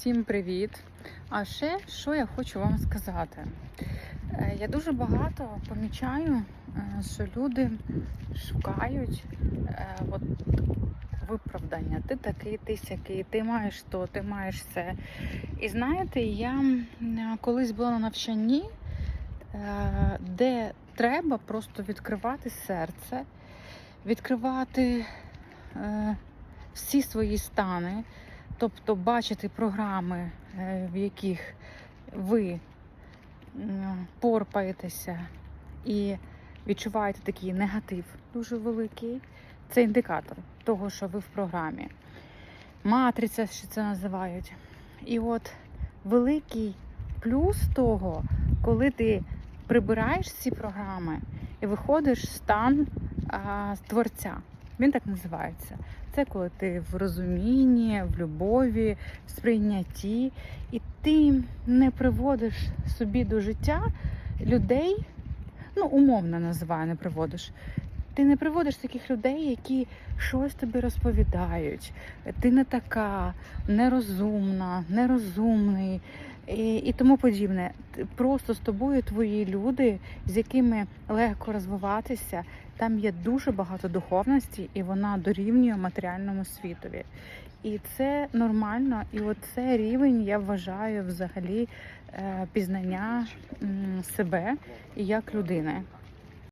Всім привіт! А ще що я хочу вам сказати? Е, Я дуже багато помічаю, е, що люди шукають е, от, виправдання. Ти такий, ти сякий, ти маєш то, ти маєш це. І знаєте, я колись була на навчанні, де треба просто відкривати серце, відкривати всі свої стани. Тобто бачити програми, е, в яких ви порпаєтеся і відчуваєте такий негатив дуже великий, це індикатор того, що ви в програмі. Матриця, що це називають. І от великий плюс того, коли ти прибираєш ці програми і виходиш в стан а, творця. Він так називається. Це коли ти в розумінні, в любові, в сприйнятті, і ти не приводиш собі до життя людей, ну, умовно називаю, не приводиш. Ти не приводиш таких людей, які щось тобі розповідають. Ти не така, нерозумна, нерозумний і, і тому подібне. Просто з тобою твої люди, з якими легко розвиватися. Там є дуже багато духовності, і вона дорівнює матеріальному світові. І це нормально. І оце рівень, я вважаю, взагалі е, пізнання себе і як людини.